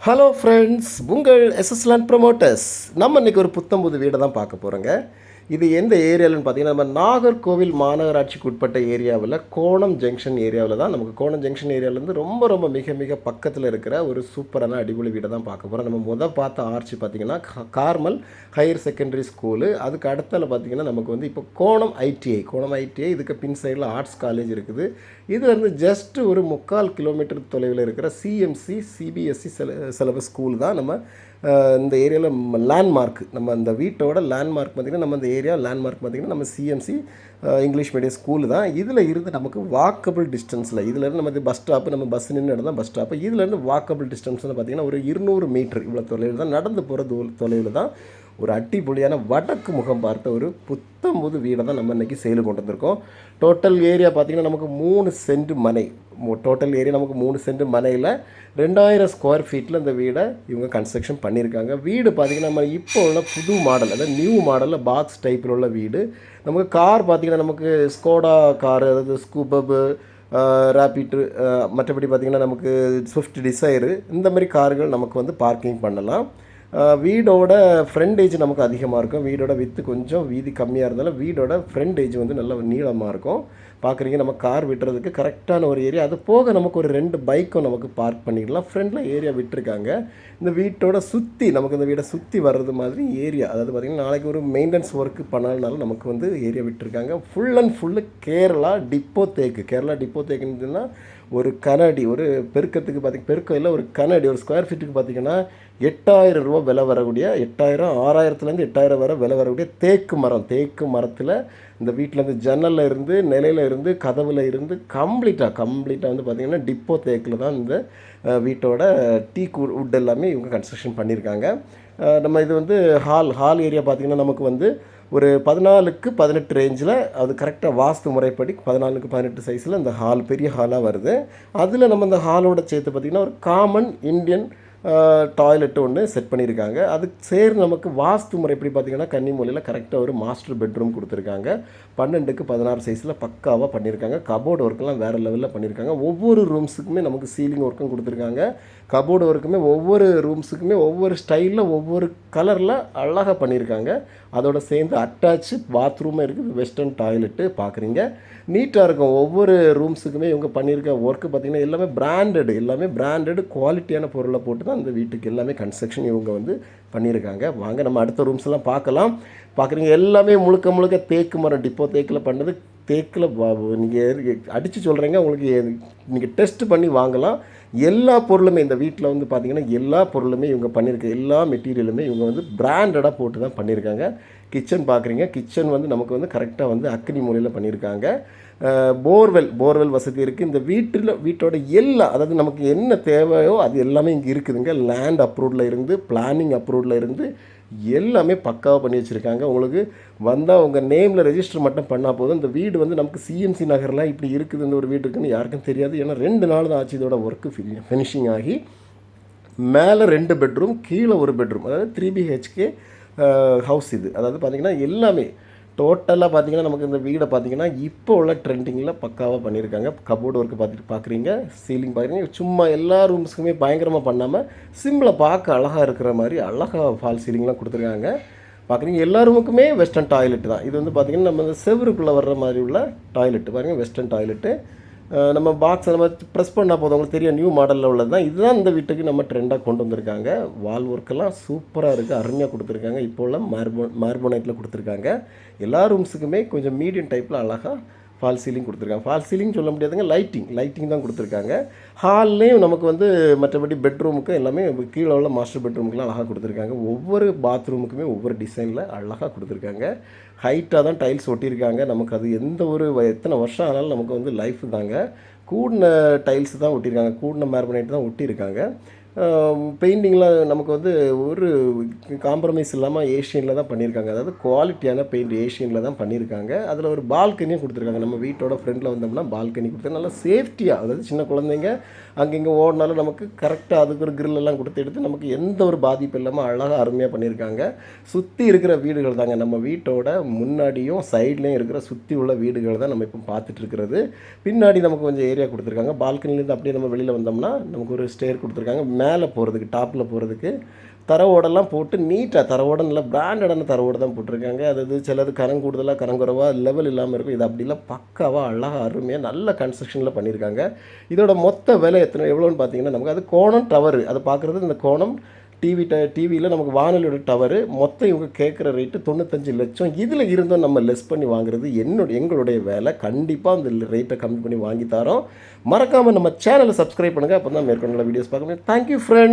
Hello friends உங்கள் எஸ்எஸ்லான் promoters நம்ம இன்றைக்கி ஒரு புத்தம்புது வீடை தான் பார்க்க போகிறோங்க இது எந்த ஏரியாலன்னு பார்த்தீங்கன்னா நம்ம நாகர்கோவில் மாநகராட்சிக்கு உட்பட்ட ஏரியாவில் கோணம் ஜங்ஷன் ஏரியாவில் தான் நமக்கு கோணம் ஜங்ஷன் ஏரியாவிலேருந்து ரொம்ப ரொம்ப மிக மிக பக்கத்தில் இருக்கிற ஒரு சூப்பரான அடிப்பொலி வீடை தான் பார்க்க போகிறோம் நம்ம முதல் பார்த்த ஆர்ச்சி பார்த்தீங்கன்னா கார்மல் ஹையர் செகண்டரி ஸ்கூலு. அதுக்கு அடுத்தால பார்த்தீங்கன்னா நமக்கு வந்து இப்போ கோணம் ஐடிஐ கோணம் ஐடிஐ இதுக்கு பின் சைடில் ஆர்ட்ஸ் காலேஜ் இருக்குது. இதுலேருந்து ஜஸ்ட் ஒரு முக்கால் கிலோமீட்டர் தொலைவில் இருக்கிற சிஎம்சி சிபிஎஸ்சி சில சிலபஸ் ஸ்கூல் தான் நம்ம இந்த ஏரியாவில் லேண்ட்மார்க் நம்ம அந்த வீட்டோட லேண்ட்மார்க் பார்த்திங்கன்னா நம்ம இந்த ஏரியா லேண்ட்மார்க் பார்த்திங்கன்னா நம்ம சிஎம்சி இங்கிலீஷ் மீடியம் ஸ்கூல் தான். இதில் இருந்து நமக்கு வாக்கபிள் டிஸ்டன்ஸில் இதுலேருந்து நம்ம பஸ் ஸ்டாப்பு நம்ம பஸ் நின்று இடம் தான் பஸ் ஸ்டாப்பு இதுலேருந்து வாக்கபிள் டிஸ்டன்ஸ்னு பார்த்திங்கன்னா ஒரு இருநூறு மீட்டர் இவ்வளோ தொலைவில் தான் நடந்து போகிற தொலைவில் தான் ஒரு அட்டிப்பொழியான வடக்கு முகம் பார்த்த ஒரு புத்தம்புது வீடை தான் நம்ம இன்றைக்கி சேலு கொண்டு வந்திருக்கோம். டோட்டல் ஏரியா பார்த்திங்கன்னா நமக்கு மூணு சென்ட் மனை டோட்டல் ஏரியா நமக்கு மூணு சென்ட் மனையில் ரெண்டாயிரம் ஸ்கொயர் ஃபீட்டில் இந்த வீடை இவங்க கன்ஸ்ட்ரக்ஷன் பண்ணியிருக்காங்க. வீடு பார்த்திங்கன்னா நம்ம இப்போ உள்ள புது மாடல் அதாவது நியூ மாடலில் பாக்ஸ் டைப்பில் உள்ள வீடு. நமக்கு கார் பார்த்திங்கன்னா நமக்கு ஸ்கோடா கார் அதாவது ஸ்கூபபு ரேப்பிட்டு மற்றபடி பார்த்திங்கன்னா நமக்கு ஸ்விஃப்ட் டிசைரு இந்த மாதிரி கார்கள் நமக்கு வந்து பார்க்கிங் பண்ணலாம். வீடோட வீடோட ஃப்ரண்டேஜ் நமக்கு அதிகமாக இருக்கும். வீடோட வித்து கொஞ்சம் வீதி கம்மியாக இருந்தாலும் வீடோட ஃப்ரண்டேஜ் வந்து நல்ல நீளமாக இருக்கும். பார்க்குறீங்க நம்ம கார் விட்டுறதுக்கு கரெக்டான ஒரு ஏரியா அது போக நமக்கு ஒரு ரெண்டு பைக்கும் நமக்கு பார்க் பண்ணிக்கலாம். ஃப்ரண்டில் ஏரியா விட்டுருக்காங்க. இந்த வீட்டோட சுற்றி நமக்கு இந்த வீடை சுற்றி வர்றது மாதிரி ஏரியா அதாவது பார்த்திங்கன்னா நாளைக்கு ஒரு மெயின்டெனன்ஸ் ஒர்க்கு பண்ணாலும் நமக்கு வந்து ஏரியா விட்டுருக்காங்க. Full and full Kerala depot தேக்கு கேரளா டிப்போ தேக்குன்னு ஒரு கனடி ஒரு பெருக்கத்துக்கு பார்த்திங்க பெருக்கம் இல்லை ஒரு கனடி ஒரு ஸ்கொயர் ஃபீட்டுக்கு பார்த்திங்கன்னா எட்டாயிரம் ரூபா விலை வரக்கூடிய எட்டாயிரம் ஆறாயிரத்துலேருந்து எட்டாயிரம் வரை விலை வரக்கூடிய தேக்கு மரம். தேக்கு மரத்தில் இந்த வீட்டில் இருந்து ஜன்னலில் இருந்து நிலையில் இருந்து கதவில் இருந்து கம்ப்ளீட்டாக கம்ப்ளீட்டாக வந்து பார்த்திங்கன்னா டிப்போ தேக்கில் தான் இந்த வீட்டோட டீ வுட் எல்லாமே இவங்க கன்ஸ்ட்ரக்ஷன் பண்ணியிருக்காங்க நம்ம இது வந்து ஹால் ஹால் ஏரியா பார்த்திங்கன்னா நமக்கு வந்து ஒரு பதினாலுக்கு பதினெட்டு ரேஞ்சில் அது கரெக்டாக வாஸ்து முறைப்படி பதினாலுக்கு பதினெட்டு சைஸில் இந்த ஹால் பெரிய ஹாலாக வருது. அதில் நம்ம இந்த ஹாலோட சேர்த்து பார்த்திங்கன்னா ஒரு காமன் இந்தியன் டாய்லெட் ஒன்று செட் பண்ணியிருக்காங்க. அதுக்கு சேர்ந்து நமக்கு வாஸ்து முறை எப்படி பார்த்திங்கன்னா கன்னிமொழியில் கரெக்டாக ஒரு மாஸ்டர் பெட்ரூம் கொடுத்துருக்காங்க. பன்னெண்டுக்கு பதினாறு சைஸில் பக்காவாக பண்ணியிருக்காங்க. கபோர்டு ஒர்க்கெல்லாம் வேறு லெவலில் பண்ணியிருக்காங்க. ஒவ்வொரு ரூம்ஸுக்குமே நமக்கு சீலிங் ஒர்க்கும் கொடுத்துருக்காங்க. கபோர்டு ஒர்க்குமே ஒவ்வொரு ரூம்ஸுக்குமே ஒவ்வொரு ஸ்டைலில் ஒவ்வொரு கலரில் அழகாக பண்ணியிருக்காங்க. அதோட சேர்ந்து அட்டாச்சு பாத்ரூமும் இருக்குது. வெஸ்டர்ன் டாய்லெட்டு பார்க்குறீங்க. நீட்டாக இருக்கும். ஒவ்வொரு ரூம்ஸுக்குமே இவங்க பண்ணியிருக்க ஒர்க்கு பார்த்திங்கன்னா எல்லாமே பிராண்டட் எல்லாமே பிராண்டட் குவாலிட்டியான பொருளை போட்டு தான் இந்த வீட்டுக்கு எல்லாமே கன்ஸ்ட்ரக்ஷன் இவங்க வந்து பண்ணியிருக்காங்க. வாங்க நம்ம அடுத்த ரூம்ஸ் எல்லாம் பார்க்கலாம். பார்க்குறீங்க எல்லாமே முழுக்க முழுக்க தேக்கு மரம் டிப்போ தேக்கில் பண்ணது. தேக்கில் நீங்கள் அடித்து சொல்கிறீங்க உங்களுக்கு நீங்கள் டெஸ்ட் பண்ணி வாங்கலாம். எல்லா பொருளுமே இந்த வீட்டில் வந்து பார்த்தீங்கன்னா எல்லா பொருளுமே இவங்க பண்ணியிருக்க எல்லா மெட்டீரியலுமே இவங்க வந்து பிராண்டடாக போட்டு தான் பண்ணியிருக்காங்க. கிச்சன் பார்க்குறீங்க. கிச்சன் வந்து நமக்கு வந்து கரெக்டாக வந்து அக்னி மூலையில் பண்ணியிருக்காங்க. போர்வெல் போர்வெல் வசதி இருக்குது இந்த வீட்டில் வீட்டோட எல்லா அதாவது நமக்கு என்ன தேவையோ அது எல்லாமே இங்கே இருக்குதுங்க. லேண்ட் அப்ரூவ்டில் இருந்து பிளானிங் அப்ரூவ்டில் இருந்து எல்லாமே பக்காவாக பண்ணி வச்சுருக்காங்க. உங்களுக்கு வந்தால் உங்கள் நேமில் ரெஜிஸ்டர் மட்டும் பண்ணால் போதும். இந்த வீடு வந்து நமக்கு சிஎம்சி நகரில் இப்படி இருக்குது இந்த ஒரு வீடு இருக்குன்னு யாருக்கும் தெரியாது. ஏன்னா ரெண்டு நாள் தான் ஆச்சு இதோட ஒர்க்கு ஃபினிஷிங் ஆகி. மேலே ரெண்டு பெட்ரூம் கீழே ஒரு பெட்ரூம் அதாவது த்ரீ பிஹெச்கே ஹவுஸ் இது. அதாவது பார்த்திங்கன்னா எல்லாமே டோட்டலாக பார்த்தீங்கன்னா நமக்கு இந்த வீடை பார்த்தீங்கன்னா இப்போ உள்ள ட்ரெண்டிங்கில் பக்காவாக பண்ணியிருக்காங்க கபோர்டு ஒர்க்கு பார்த்துட்டு பார்க்குறீங்க சீலிங் பார்க்குறீங்க சும்மா எல்லா ரூம்ஸுக்குமே பயங்கரமாக பண்ணாமல் சிம்மில் பார்க்க அழகாக இருக்கிற மாதிரி அழகாக ஃபால் சீலிங்லாம் கொடுத்துருக்காங்க. பார்க்குறீங்க எல்லா ரூமுக்குமே வெஸ்டர்ன் டாய்லெட் தான். இது வந்து பார்த்திங்கன்னா நம்ம இந்த செவருக்குள்ளே வர்ற மாதிரி உள்ள டாய்லெட் பாருங்கள் வெஸ்டர்ன் டாய்லெட்டு நம்ம பாக்ஸ் நம்ம ப்ரெஸ் பண்ணால் போதும். உங்களுக்கு தெரியும் நியூ மாடலில் உள்ளது தான் இதுதான் இந்த வீட்டுக்கு நம்ம ட்ரெண்டாக கொண்டு வந்திருக்காங்க. வால் ஒர்க்கெல்லாம் சூப்பராக இருக்குது அருமையாக கொடுத்துருக்காங்க. இப்போ உள்ள மார்போ மார்போனைட்டில் கொடுத்துருக்காங்க. எல்லா ரூம்ஸுக்குமே கொஞ்சம் மீடியம் டைப்பில் அழகாக ஃபால் சீலிங் கொடுத்துருக்காங்க. ஃபால் சீலிங் சொல்ல முடியாதுங்க லைட்டிங் லைட்டிங் தான் கொடுத்துருக்காங்க. ஹால்லேயும் நமக்கு வந்து மற்றபடி பெட்ரூமுக்கு எல்லாமே கீழே உள்ள மாஸ்டர் பெட்ரூமுக்குலாம் அழகாக கொடுத்துருக்காங்க. ஒவ்வொரு பாத்ரூமுக்குமே ஒவ்வொரு டிசைனில் அழகாக கொடுத்துருக்காங்க. ஹைட்டாக தான் டைல்ஸ் ஒட்டியிருக்காங்க. நமக்கு அது எந்த ஒரு எத்தனை வருஷம் ஆனாலும் நமக்கு வந்து லைஃப் தாங்க. கூடின டைல்ஸ் தான் ஒட்டியிருக்காங்க. கூடின மேர்பனைட் தான் ஒட்டியிருக்காங்க. பெயிண்டிங்லாம் நமக்கு வந்து ஒரு காம்ப்ரமைஸ் இல்லாமல் ஏஷியனில் தான் பண்ணியிருக்காங்க அதாவது குவாலிட்டியான பெயிண்ட் ஏஷியனில் தான் பண்ணியிருக்காங்க அதில் ஒரு பால்கனியும் கொடுத்துருக்காங்க. நம்ம வீட்டோட ஃப்ரெண்டில் வந்தோம்னா பால்கனி கொடுத்து நல்லா சேஃப்டியாக அதாவது சின்ன குழந்தைங்க அங்கங்கே ஓடினாலும் நமக்கு கரெக்டாக அதுக்கு ஒரு கிரில்லெல்லாம் எல்லாம் கொடுத்து எடுத்து நமக்கு எந்த ஒரு பாதிப்பு இல்லாமல் அழகாக அருமையாக பண்ணியிருக்காங்க சுற்றி இருக்கிற வீடுகள் தாங்க. நம்ம வீட்டோட முன்னாடியும் சைட்லேயும் இருக்கிற சுற்றி உள்ள வீடுகள் தான் நம்ம இப்போ பார்த்துட்டு இருக்கிறது. பின்னாடி நமக்கு கொஞ்சம் ஏரியா கொடுத்துருக்காங்க. பால்கனிலேருந்து அப்படியே நம்ம வெளியில் வந்தோம்னா நமக்கு ஒரு ஸ்டேர் கொடுத்துருக்காங்க. மேலே போகிறதுக்கு டாப்பில் போகிறதுக்கு தரவோடெல்லாம் போட்டு நீட்டாக தரவோட நல்லா பிராண்டடான தரவோடு தான் போட்டிருக்காங்க. அதாவது சிலது கரம் கூடுதலாக கரங்குறவாக லெவல் இல்லாமல் இருக்கும். இது அப்படிலாம் பக்காவாக அழகாக அருமையாக நல்ல கன்ஸ்ட்ரக்ஷனில் பண்ணியிருக்காங்க. இதோட மொத்த விலை எத்தனை எவ்வளோன்னு பார்த்தீங்கன்னா நமக்கு அது கோணம் டவர் அதை பார்க்குறது இந்த கோணம் டிவி ட டிவியில் நமக்கு வானொலியோட டவரு மொத்தம் இவங்க கேட்குற ரேட்டு தொண்ணூத்தஞ்சு லட்சம். இதில் இருந்தும் நம்ம லெஸ் பண்ணி வாங்குறது என்னுடைய எங்களுடைய வேலை. கண்டிப்பாக அந்த ரேட்டை கம்மி பண்ணி வாங்கி தரோம். மறக்காமல் நம்ம சேனலை சப்ஸ்கிரைப் பண்ணுங்கள் அப்போ தான் மேற்கொண்டுள்ள வீடியோஸ் பார்க்க முடியும். Thank you friend